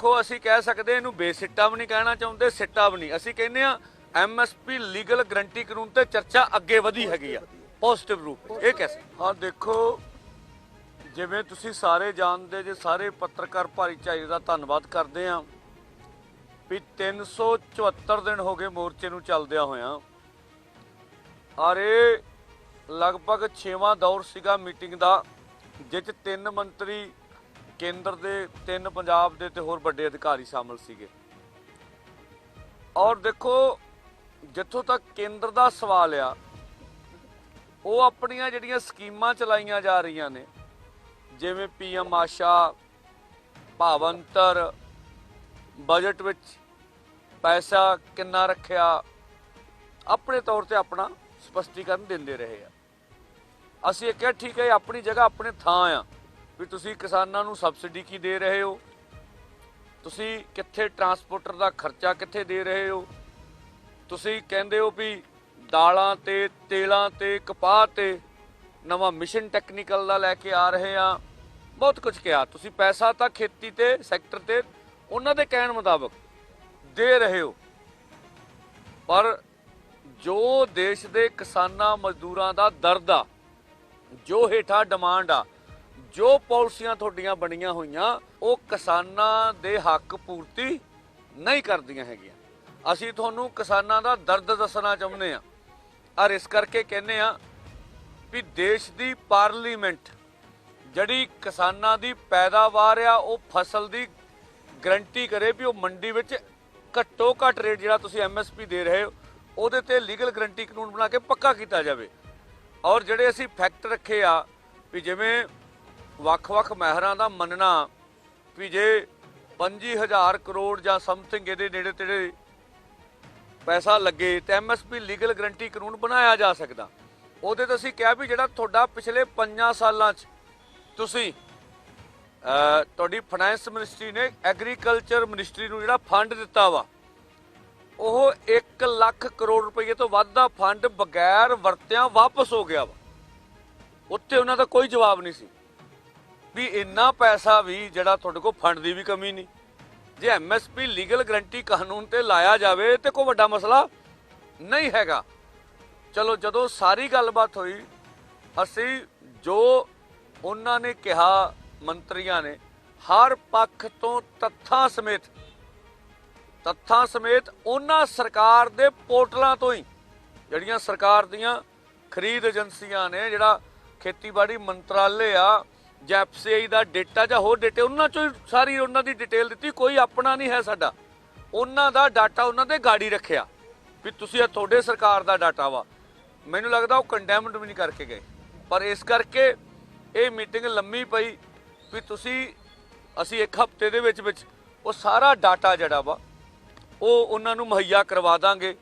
ਦੇਖੋ, ਅਸੀਂ ਕਹਿ ਸਕਦੇ ਇਹਨੂੰ ਬੇਸਿੱਟਾ ਵੀ ਨਹੀਂ ਕਹਿਣਾ ਚਾਹੁੰਦੇ, ਸਿੱਟਾ ਵੀ ਨਹੀਂ। ਅਸੀਂ ਕਹਿੰਦੇ ਆ ਐਮਐਸਪੀ ਲੀਗਲ ਗਰੰਟੀ ਕਾਨੂੰਨ ਤੇ ਚਰਚਾ ਅੱਗੇ ਵਧੀ ਹੈਗੀ ਆ ਪੋਜ਼ਿਟਿਵ ਰੂਪ ਇਹ ਕੈਸੇ ਹਾਂ, ਦੇਖੋ, ਜਿਵੇਂ ਤੁਸੀਂ ਸਾਰੇ ਜਾਣਦੇ, ਜੇ ਸਾਰੇ ਪੱਤਰਕਾਰ ਭਾਈਚਾਰੇ ਦਾ ਧੰਨਵਾਦ ਕਰਦੇ ਆ ਵੀ 374 ਦਿਨ ਹੋ ਗਏ ਮੋਰਚੇ ਨੂੰ ਚੱਲਦਿਆਂ ਹੋਇਆਂ। ਔਰ ਇਹ ਲਗਭਗ 6ਵਾਂ ਦੌਰ ਸੀਗਾ ਮੀਟਿੰਗ ਦਾ ਜਿਸ ਤਿੰਨ ਮੰਤਰੀ ਕੇਂਦਰ ਦੇ ਤਿੰਨ ਪੰਜਾਬ ਦੇ ਤੇ ਹੋਰ ਵੱਡੇ ਅਧਿਕਾਰੀ ਸ਼ਾਮਲ ਸੀਗੇ। ਔਰ ਦੇਖੋ, ਜਿੱਥੋਂ ਤੱਕ ਕੇਂਦਰ ਦਾ ਸਵਾਲ ਆ, ਉਹ ਆਪਣੀਆਂ ਜਿਹੜੀਆਂ ਸਕੀਮਾਂ ਚਲਾਈਆਂ ਜਾ ਰਹੀਆਂ ਨੇ, ਜਿਵੇਂ ਪੀਐਮ ਆਸ਼ਾ, ਭਾਵੰਤਰ, ਬਜਟ ਵਿੱਚ ਪੈਸਾ ਕਿੰਨਾ ਰੱਖਿਆ, ਆਪਣੇ ਤੌਰ ਤੇ ਆਪਣਾ ਸਪਸ਼ਟੀਕਰਨ ਦਿੰਦੇ ਰਹੇ ਆ। ਅਸੀਂ ਇਹ ਕਿਹਾ, ਠੀਕ ਹੈ ਆਪਣੀ ਜਗ੍ਹਾ, ਆਪਣੇ ਥਾਂ ਆ। ਵੀ ਤੁਸੀਂ ਕਿਸਾਨਾਂ ਨੂੰ ਸਬਸਿਡੀ ਕੀ ਦੇ ਰਹੇ ਹੋ? ਤੁਸੀਂ ਕਿੱਥੇ ਟਰਾਂਸਪੋਰਟਰ ਦਾ ਖਰਚਾ ਕਿੱਥੇ ਦੇ ਰਹੇ ਹੋ? ਤੁਸੀਂ ਕਹਿੰਦੇ ਹੋ ਵੀ ਦਾਲਾਂ ਤੇ, ਤੇਲਾਂ ਤੇ, ਕਪਾਹ ਤੇ ਨਵਾਂ ਮਿਸ਼ਨ ਟੈਕਨੀਕਲ ਦਾ ਲੈ ਕੇ ਆ ਰਹੇ ਆ ਬਹੁਤ ਕੁਝ ਕਿਹਾ। ਤੁਸੀਂ ਪੈਸਾ ਤਾਂ ਖੇਤੀ ਤੇ, ਸੈਕਟਰ ਤੇ, ਉਹਨਾਂ ਦੇ ਕਹਿਣ ਮੁਤਾਬਕ ਦੇ ਰਹੇ ਹੋ। ਪਰ ਜੋ ਦੇਸ਼ ਦੇ ਕਿਸਾਨਾਂ ਮਜ਼ਦੂਰਾਂ ਦਾ ਦਰਦ ਆ, ਜੋ ਹੇਠਾਂ ਡਿਮਾਂਡ ਆ ਜੋ ਪਾਲਿਸੀਆਂ ਤੁਹਾਡੀਆਂ ਬਣੀਆਂ ਹੋਈਆਂ, ਉਹ ਕਿਸਾਨਾਂ ਦੇ ਹੱਕ ਪੂਰਤੀ ਨਹੀਂ ਕਰਦੀਆਂ ਹੈਗੀਆਂ। ਅਸੀਂ ਤੁਹਾਨੂੰ ਕਿਸਾਨਾਂ ਦਾ ਦਰਦ ਦੱਸਣਾ ਚਾਹੁੰਦੇ ਆ ਔਰ ਇਸ ਕਰਕੇ ਕਹਿੰਦੇ ਆ ਵੀ ਦੇਸ਼ ਦੀ ਪਾਰਲੀਮੈਂਟ ਜਿਹੜੀ ਕਿਸਾਨਾਂ ਦੀ ਪੈਦਾਵਾਰ ਆ, ਉਹ ਫਸਲ ਦੀ ਗਰੰਟੀ ਕਰੇ ਵੀ ਉਹ ਮੰਡੀ ਵਿੱਚ ਘੱਟੋ ਘੱਟ ਰੇਟ ਜਿਹੜਾ ਤੁਸੀਂ ਐਮਐਸਪੀ ਦੇ ਰਹੇ ਹੋ, ਉਹਦੇ ਤੇ ਲੀਗਲ ਗਰੰਟੀ ਕਾਨੂੰਨ ਬਣਾ ਕੇ ਪੱਕਾ ਕੀਤਾ ਜਾਵੇ। ਔਰ ਜਿਹੜੇ ਅਸੀਂ ਫੈਕਟ ਰੱਖੇ ਆ, ਵੀ ਜਿਵੇਂ ਵੱਖ-ਵੱਖ ਮਹਿਰਾਂ ਦਾ ਮੰਨਣਾ ਵੀ ਜੇ 25000 ਕਰੋੜ ਜਾਂ ਸਮਥਿੰਗ ਇਹਦੇ ਨੇੜੇ ਤੇੜੇ ਪੈਸਾ ਲੱਗੇ ਤੇ ਐਮਐਸਪੀ ਲੀਗਲ ਗਰੰਟੀ ਕਾਨੂੰਨ ਬਣਾਇਆ ਜਾ ਸਕਦਾ। ਉਹਦੇ ਤੇ ਅਸੀਂ ਕਿਹਾ ਵੀ ਜਿਹੜਾ ਤੁਹਾਡਾ ਪਿਛਲੇ 5 ਸਾਲਾਂ 'ਚ ਤੁਸੀਂ ਤੁਹਾਡੀ ਫਾਈਨੈਂਸ ਮਿਨਿਸਟਰੀ ਨੇ ਐਗਰੀਕਲਚਰ ਮਿਨਿਸਟਰੀ ਨੂੰ ਜਿਹੜਾ ਫੰਡ ਦਿੱਤਾ ਵਾ, ਉਹ 1 ਲੱਖ ਕਰੋੜ ਰੁਪਏ ਤੋਂ ਵੱਧ ਦਾ ਫੰਡ ਬਗੈਰ ਵਰਤਿਆਂ ਵਾਪਸ ਹੋ ਗਿਆ ਵਾ। ਉੱਤੇ ਉਹਨਾਂ ਦਾ ਕੋਈ ਜਵਾਬ ਨਹੀਂ ਸੀ। ਵੀ ਇੰਨਾ ਪੈਸਾ ਵੀ ਜਿਹੜਾ ਤੁਹਾਡੇ ਕੋਲ ਫੰਡ ਦੀ ਵੀ ਕਮੀ ਨਹੀਂ। ਜੇ ਐਮਐਸਪੀ ਲੀਗਲ ਗਰੰਟੀ ਕਾਨੂੰਨ ਤੇ ਲਾਇਆ ਜਾਵੇ, ਤੇ ਕੋਈ ਵੱਡਾ ਮਸਲਾ ਨਹੀਂ ਹੈਗਾ। ਚਲੋ, ਜਦੋਂ ਸਾਰੀ ਗੱਲਬਾਤ ਹੋਈ, ਅਸੀਂ ਜੋ ਉਹਨਾਂ ਨੇ ਕਿਹਾ, ਮੰਤਰੀਆਂ ਨੇ, ਹਰ ਪੱਖ ਤੋਂ ਤੱਥਾਂ ਸਮੇਤ ਤੱਥਾਂ ਸਮੇਤ ਉਹਨਾਂ ਸਰਕਾਰ ਦੇ ਪੋਰਟਲਾਂ ਤੋਂ ਹੀ, ਜਿਹੜੀਆਂ ਸਰਕਾਰ ਦੀਆਂ ਖਰੀਦ ਏਜੰਸੀਆਂ ਨੇ, ਜਿਹੜਾ ਖੇਤੀਬਾੜੀ ਮੰਤਰਾਲੇ ਆ ਜਾਂ ਐਫਸੀਆਈ ਦਾ ਡਾਟਾ ਜਾਂ ਹੋਰ ਡਾਟੇ, ਉਹਨਾਂ ਚੋਂ ਹੀ ਸਾਰੀ ਉਹਨਾਂ ਦੀ ਡਿਟੇਲ ਦਿੱਤੀ, ਕੋਈ ਆਪਣਾ ਨਹੀਂ ਹੈ ਸਾਡਾ। ਉਹਨਾਂ ਦਾ ਡਾਟਾ ਉਹਨਾਂ ਦੇ ਗਾੜੀ ਰੱਖਿਆ, ਵੀ ਤੁਸੀਂ ਇਹ ਤੁਹਾਡੇ ਸਰਕਾਰ ਦਾ ਡਾਟਾ ਵਾ। ਮੈਨੂੰ ਲੱਗਦਾ ਉਹ ਕੰਡੈਮਡ ਵੀ ਨਹੀਂ ਕਰਕੇ ਗਏ। ਪਰ ਇਸ ਕਰਕੇ ਇਹ ਮੀਟਿੰਗ ਲੰਮੀ ਪਈ, ਵੀ ਤੁਸੀਂ, ਅਸੀਂ ਇੱਕ ਹਫ਼ਤੇ ਦੇ ਵਿੱਚ ਵਿੱਚ ਉਹ ਸਾਰਾ ਡਾਟਾ ਜਿਹੜਾ ਵਾ, ਉਹ ਉਹਨਾਂ ਨੂੰ ਮੁਹੱਈਆ ਕਰਵਾ ਦਾਂਗੇ।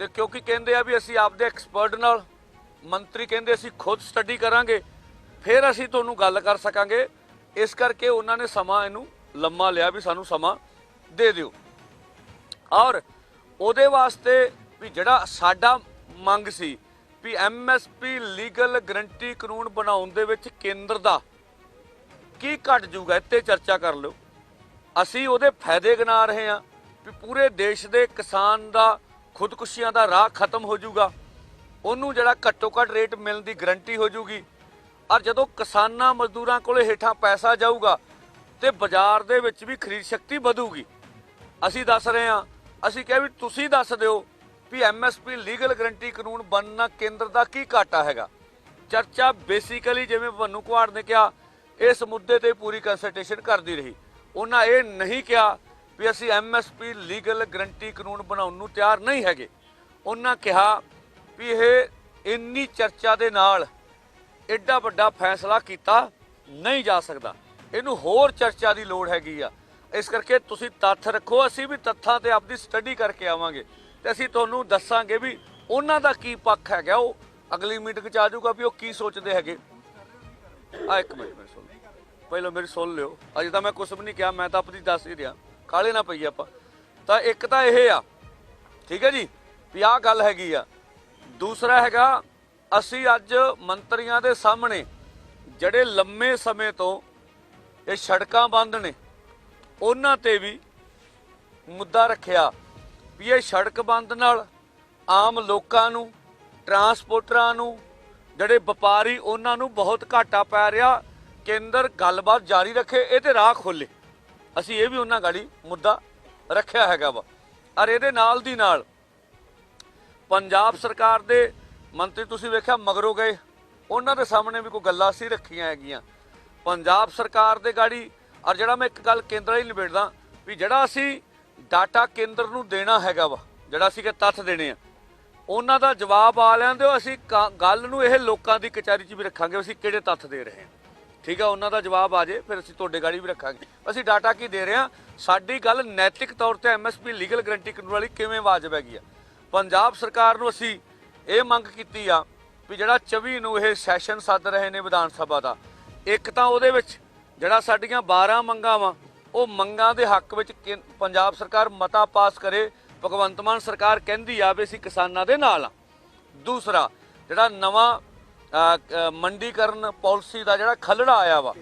ਤੇ ਕਿਉਂਕਿ ਕਹਿੰਦੇ ਆ ਵੀ ਅਸੀਂ ਆਪਦੇ ਐਕਸਪਰਟ ਨਾਲ, ਮੰਤਰੀ ਕਹਿੰਦੇ ਅਸੀਂ ਖੁਦ ਸਟੱਡੀ ਕਰਾਂਗੇ। ਫਿਰ ਅਸੀਂ ਤੁਹਾਨੂੰ ਗੱਲ ਕਰ ਸਕਾਂਗੇ। ਇਸ ਕਰਕੇ ਉਹਨਾਂ ਨੇ ਸਮਾਂ ਇਹਨੂੰ ਲੰਮਾ ਲਿਆ ਵੀ ਸਾਨੂੰ ਸਮਾਂ ਦੇ ਦਿਓ। ਔਰ ਉਹਦੇ ਵਾਸਤੇ ਵੀ ਜਿਹੜਾ ਸਾਡਾ ਮੰਗ ਸੀ ਵੀ ਐਮਐਸਪੀ ਲੀਗਲ ਗਰੰਟੀ ਕਾਨੂੰਨ ਬਣਾਉਣ ਦੇ ਵਿੱਚ ਕੇਂਦਰ ਦਾ ਕੀ ਘਟ ਜੂਗਾ ਇੱਥੇ ਚਰਚਾ ਕਰ ਲਿਓ। ਅਸੀਂ ਉਹਦੇ ਫਾਇਦੇ ਗਿਣਾ ਰਹੇ ਹਾਂ ਵੀ ਪੂਰੇ ਦੇਸ਼ ਦੇ ਕਿਸਾਨ ਦਾ, ਖੁਦਕੁਸ਼ੀਆਂ ਦਾ ਰਾਹ ਖਤਮ ਹੋ ਜਾਊਗਾ। ਉਹਨੂੰ ਜਿਹੜਾ ਘੱਟੋ ਘੱਟ ਰੇਟ ਮਿਲਣ ਦੀ ਗਰੰਟੀ ਹੋ ਜਾਊਗੀ। ਔਰ ਜਦੋਂ ਕਿਸਾਨਾਂ ਮਜ਼ਦੂਰਾਂ ਕੋਲੇ ਹੇਠਾਂ ਪੈਸਾ ਜਾਊਗਾ ਤੇ ਬਾਜ਼ਾਰ ਦੇ ਵਿੱਚ ਵੀ ਖਰੀਦ ਸ਼ਕਤੀ ਵਧੂਗੀ। ਅਸੀਂ ਦੱਸ ਰਹੇ ਹਾਂ, ਅਸੀਂ ਕਿਹਾ ਵੀ ਤੁਸੀਂ ਦੱਸ ਦਿਓ ਵੀ ਐਮਐਸਪੀ ਲੀਗਲ ਗਰੰਟੀ ਕਾਨੂੰਨ ਬਣਨਾ ਕੇਂਦਰ ਦਾ ਕੀ ਘਾਟਾ ਹੈਗਾ। ਚਰਚਾ ਬੇਸਿਕਲੀ ਜਿਵੇਂ ਭੰਨੂ ਕੁਆੜ ਨੇ ਕਿਹਾ, ਇਸ ਮੁੱਦੇ ਤੇ ਪੂਰੀ ਕੰਸਲਟੇਸ਼ਨ ਕਰਦੀ ਰਹੀ। ਉਹਨਾਂ ਇਹ ਨਹੀਂ ਕਿਹਾ ਵੀ ਅਸੀਂ ਐਮਐਸਪੀ ਲੀਗਲ ਗਰੰਟੀ ਕਾਨੂੰਨ ਬਣਾਉਣ ਨੂੰ ਤਿਆਰ ਨਹੀਂ ਹੈਗੇ। ਉਹਨਾਂ ਕਿਹਾ ਵੀ ਇਹ ਇੰਨੀ ਚਰਚਾ ਦੇ ਨਾਲ ਐਡਾ ਵੱਡਾ ਫੈਸਲਾ ਕੀਤਾ ਨਹੀਂ ਜਾ ਸਕਦਾ। ਇਹਨੂੰ ਹੋਰ ਚਰਚਾ ਦੀ ਲੋੜ ਹੈਗੀ ਆ। ਇਸ ਕਰਕੇ ਤੁਸੀਂ ਤੱਥ ਰੱਖੋ, ਅਸੀਂ ਵੀ ਤੱਥਾਂ ਤੇ ਆਪਦੀ ਸਟੱਡੀ ਕਰਕੇ ਆਵਾਂਗੇ। ਤੇ ਅਸੀਂ ਤੁਹਾਨੂੰ ਦੱਸਾਂਗੇ ਵੀ ਉਹਨਾਂ ਦਾ ਕੀ ਪੱਖ ਹੈਗਾ, ਉਹ ਅਗਲੀ ਮੀਟਿੰਗ ਚ ਆ ਜਾਊਗਾ ਵੀ ਉਹ ਕੀ ਸੋਚਦੇ ਹੈਗੇ। ਆ ਇੱਕ ਮਿੰਟ, ਮੇਰੀ ਸੁਣ ਪਹਿਲਾਂ ਮੇਰੀ ਸੁਣ ਲਿਓ। ਅਜੇ ਤਾਂ ਮੈਂ ਕੁਝ ਵੀ ਨਹੀਂ ਕਿਹਾ, ਮੈਂ ਤਾਂ ਆਪਣੀ ਦੱਸ ਹੀ ਰਿਹਾ। ਕਾਲੇ ਨਾ ਪਈ ਆਪਾਂ। ਤਾਂ ਇੱਕ ਤਾਂ ਇਹ ਆ, ਠੀਕ ਹੈ ਜੀ, ਵੀ ਆਹ ਗੱਲ ਹੈਗੀ ਆ। ਦੂਸਰਾ ਹੈਗਾ ਅਸੀਂ ਅੱਜ ਮੰਤਰੀਆਂ ਦੇ ਸਾਹਮਣੇ ਜਿਹੜੇ ਲੰਮੇ ਸਮੇਂ ਤੋਂ ਇਹ ਸੜਕਾਂ ਬੰਦ ਨੇ, ਉਹਨਾਂ ਤੇ ਵੀ ਮੁੱਦਾ ਰੱਖਿਆ ਵੀ ਇਹ ਸੜਕ ਬੰਦ ਨਾਲ ਆਮ ਲੋਕਾਂ ਨੂੰ, ਟਰਾਂਸਪੋਰਟਰਾਂ ਨੂੰ, ਜਿਹੜੇ ਵਪਾਰੀ ਉਹਨਾਂ ਨੂੰ ਬਹੁਤ ਘਾਟਾ ਪੈ ਰਿਹਾ, ਕੇਂਦਰ ਗੱਲਬਾਤ ਜਾਰੀ ਰੱਖੇ, ਇਹ ਤੇ ਰਾਹ ਖੋਲੇ ਅਸੀਂ ਇਹ ਵੀ ਉਹਨਾਂ ਗਾੜੀ ਮੁੱਦਾ ਰੱਖਿਆ ਹੈਗਾ ਵਾ। ਔਰ ਇਹਦੇ ਨਾਲ ਦੀ ਨਾਲ ਪੰਜਾਬ ਸਰਕਾਰ ਦੇ ਮੰਤਰੀ, ਤੁਸੀਂ ਵੇਖਿਆ ਮਗਰੋਂ ਗਏ। ਉਹਨਾਂ ਦੇ ਸਾਹਮਣੇ ਵੀ ਕੋਈ ਗੱਲਾਂ ਸੀ ਰੱਖੀਆਂ ਹੈਗੀਆਂ। ਪੰਜਾਬ ਸਰਕਾਰ ਦੇ ਗਾੜੀ, ਔਰ ਜਿਹੜਾ ਮੈਂ ਇੱਕ ਗੱਲ ਕੇਂਦਰ ਹੀ ਨਿਬੇੜਦਾ ਵੀ ਜਿਹੜਾ ਅਸੀਂ ਡਾਟਾ ਕੇਂਦਰ ਨੂੰ ਦੇਣਾ ਹੈਗਾ ਵਾ, ਜਿਹੜਾ ਅਸੀਂ ਕਿ ਤੱਥ ਦੇਣੇ ਆ, ਉਹਨਾਂ ਦਾ ਜਵਾਬ ਆ ਲੈਂਦੇ ਹੋ ਅਸੀਂ ਕ- ਗੱਲ ਨੂੰ ਇਹ ਲੋਕਾਂ ਦੀ ਕਚਹਿਰੀ 'ਚ ਵੀ ਰੱਖਾਂਗੇ ਅਸੀਂ ਕਿਹੜੇ ਤੱਥ ਦੇ ਰਹੇ ਹਾਂ। ਠੀਕ ਆ, ਉਹਨਾਂ ਦਾ ਜਵਾਬ ਆ ਜੇ, ਫਿਰ ਅਸੀਂ ਤੁਹਾਡੇ ਗਾੜੀ ਵੀ ਰੱਖਾਂਗੇ। ਅਸੀਂ ਡਾਟਾ ਕੀ ਦੇ ਰਹੇ ਹਾਂ? ਸਾਡੀ ਗੱਲ ਨੈਤਿਕ ਤੌਰ ਤੇ ਐਮਐਸਪੀ ਲੀਗਲ ਗਰੰਟੀ ਕਾਨੂੰਨ ਵਾਲੀ ਕਿਵੇਂ ਵਾਜਬ ਹੈਗੀ ਆ? ਪੰਜਾਬ ਸਰਕਾਰ ਨੂੰ ਅਸੀਂ ਇਹ ਮੰਗ ਕੀਤੀ ਆ ਵੀ ਜਿਹੜਾ 24 ਨੂੰ ਇਹ ਸੈਸ਼ਨ ਸੱਦ ਰਹੇ ਨੇ ਵਿਧਾਨ ਸਭਾ ਦਾ, ਇੱਕ ਤਾਂ ਉਹਦੇ ਵਿੱਚ ਜਿਹੜਾ ਸਾਡੀਆਂ 12 ਮੰਗਾਂ ਵਾ, ਉਹ ਮੰਗਾਂ ਦੇ ਹੱਕ ਵਿੱਚ ਕੇਂ- ਪੰਜਾਬ ਸਰਕਾਰ ਮਤਾ ਪਾਸ ਕਰੇ, ਭਗਵੰਤ ਮਾਨ ਸਰਕਾਰ ਕਹਿੰਦੀ ਆ ਵੀ ਅਸੀਂ ਕਿਸਾਨਾਂ ਦੇ ਨਾਲ ਆ। ਦੂਸਰਾ, ਜਿਹੜਾ ਨਵਾਂ ਮੰਡੀਕਰਨ ਪਾਲਿਸੀ ਦਾ ਜਿਹੜਾ ਖਲੜਾ ਆਇਆ ਵਾ,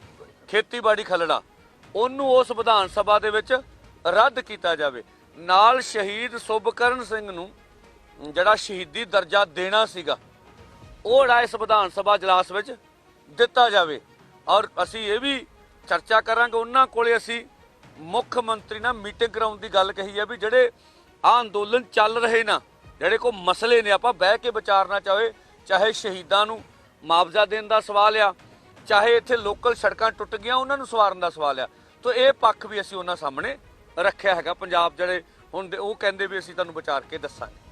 ਖੇਤੀਬਾੜੀ ਖਲੜਾ, ਉਹਨੂੰ ਉਸ ਵਿਧਾਨ ਸਭਾ ਦੇ ਵਿੱਚ ਰੱਦ ਕੀਤਾ ਜਾਵੇ। ਨਾਲ ਸ਼ਹੀਦ ਸੁਭਕਰਨ ਸਿੰਘ ਨੂੰ ਜਿਹੜਾ ਸ਼ਹੀਦੀ ਦਰਜਾ ਦੇਣਾ ਸੀਗਾ, ਉਹ ਜਿਹੜਾ ਇਸ ਵਿਧਾਨ ਸਭਾ ਜਲਾਸ ਵਿੱਚ ਦਿੱਤਾ ਜਾਵੇ। ਔਰ ਅਸੀਂ ਇਹ ਵੀ ਚਰਚਾ ਕਰਾਂਗੇ, ਉਹਨਾਂ ਕੋਲੇ ਅਸੀਂ ਮੁੱਖ ਮੰਤਰੀ ਨਾਲ ਮੀਟਿੰਗ ਕਰਾਉਣ ਦੀ ਗੱਲ ਕਹੀ ਹੈ ਵੀ ਜਿਹੜੇ ਆ ਅੰਦੋਲਨ ਚੱਲ ਰਹੇ ਨਾ, ਜਿਹੜੇ ਕੋ ਮਸਲੇ ਨੇ, ਆਪਾਂ ਬਹਿ ਕੇ ਵਿਚਾਰਨਾ ਚਾਹੇ ਚਾਹੇ ਸ਼ਹੀਦਾਂ ਨੂੰ ਮੁਆਵਜ਼ਾ ਦੇਣ ਦਾ ਸਵਾਲ ਆ, ਚਾਹੇ ਇੱਥੇ ਲੋਕਲ ਸੜਕਾਂ ਟੁੱਟ ਗਈਆਂ, ਉਹਨਾਂ ਨੂੰ ਸਵਾਰਨ ਦਾ ਸਵਾਲ ਆ। ਤਾਂ ਇਹ ਪੱਖ ਵੀ ਅਸੀਂ ਉਹਨਾਂ ਸਾਹਮਣੇ ਰੱਖਿਆ ਹੈਗਾ, ਪੰਜਾਬ ਜਿਹੜੇ ਹੁਣ ਦੇ- ਉਹ ਕਹਿੰਦੇ ਵੀ ਅਸੀਂ ਤੁਹਾਨੂੰ ਵਿਚਾਰ ਕੇ ਦੱਸਾਂਗੇ।